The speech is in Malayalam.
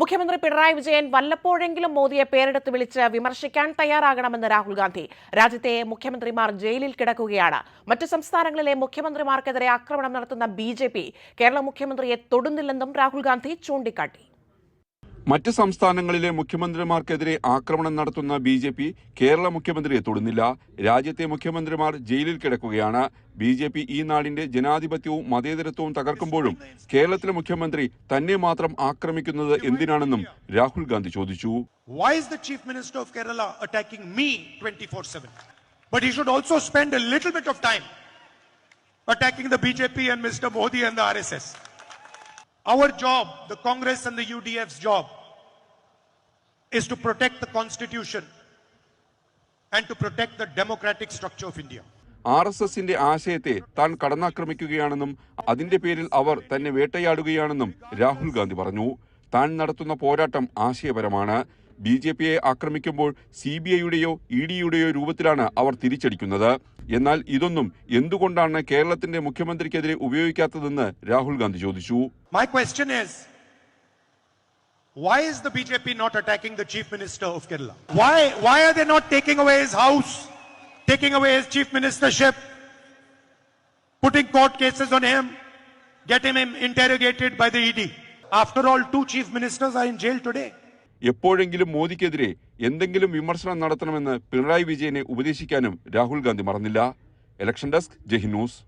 മുഖ്യമന്ത്രി പിണറായി വിജയൻ വല്ലപ്പോഴെങ്കിലും മോദിയെ പേരെടുത്ത് വിളിച്ച് വിമർശിക്കാൻ തയ്യാറാകണമെന്ന് രാഹുൽ ഗാന്ധി. രാജ്യത്തെ മുഖ്യമന്ത്രിമാർ ജയിലിൽ കിടക്കുകയാണ്. മറ്റ് സംസ്ഥാനങ്ങളിലെ മുഖ്യമന്ത്രിമാർക്കെതിരെ ആക്രമണം നടത്തുന്ന ബി കേരള മുഖ്യമന്ത്രിയെ തൊടുന്നില്ലെന്നും രാഹുൽ ഗാന്ധി ചൂണ്ടിക്കാട്ടി. മറ്റ് സംസ്ഥാനങ്ങളിലെ മുഖ്യമന്ത്രിമാർക്കെതിരെ ആക്രമണം നടത്തുന്ന ബി ജെ പി കേരള മുഖ്യമന്ത്രിയെ തൊടുന്നില്ല രാജ്യത്തെ മുഖ്യമന്ത്രിമാർ ജയിലിൽ കിടക്കുകയാണ് ബി ജെ പി ഈ നാടിന്റെ ജനാധിപത്യവും മതേതരത്വവും തകർക്കുമ്പോഴും കേരളത്തിലെ മുഖ്യമന്ത്രി തന്നെ മാത്രം ആക്രമിക്കുന്നത് എന്തിനാണെന്നും രാഹുൽ ഗാന്ധി ചോദിച്ചു Chief Minister of Kerala attacking me 24 7? But he should also spend a little bit of time attacking the BJP and Mr. And RSS. Our job, the Congress and the UDF's job, is to protect the Constitution and to protect the democratic structure of India. R S എസിന്റെ ആശയത്തെ താൻ കടന്നാക്രമിക്കുകയാണെന്നും അതിന്റെ പേരിൽ അവർ തന്നെ വേട്ടയാടുകയാണെന്നും രാഹുൽ ഗാന്ധി പറഞ്ഞു. താൻ നടത്തുന്ന പോരാട്ടം ആശയപരമാണ്. ബി ജെ പിയെ ആക്രമിക്കുമ്പോൾ സി ബി ഐയുടെയോ ഇ ഡിയുടെയോ രൂപത്തിലാണ് അവർ തിരിച്ചടിക്കുന്നത്. എന്നാൽ ഇതൊന്നും എന്തുകൊണ്ടാണ് കേരളത്തിന്റെ മുഖ്യമന്ത്രിക്കെതിരെ ഉപയോഗിക്കാത്തതെന്ന് രാഹുൽ ഗാന്ധി ചോദിച്ചു. My question is why is the BJP not attacking the Chief Minister of Kerala? Why, why are they not taking away his house, taking away his chief ministership, putting court cases on him, getting him interrogated by the ED? After all, two chief ministers are in jail today. എപ്പോഴെങ്കിലും മോദിക്കെതിരെ എന്തെങ്കിലും വിമർശനം നടത്തണമെന്ന് പിണറായി വിജയനെ ഉപദേശിക്കാനും രാഹുൽ ഗാന്ധി മറന്നില്ല ഇലക്ഷൻ ഡെസ്ക് ജഹി ന്യൂസ്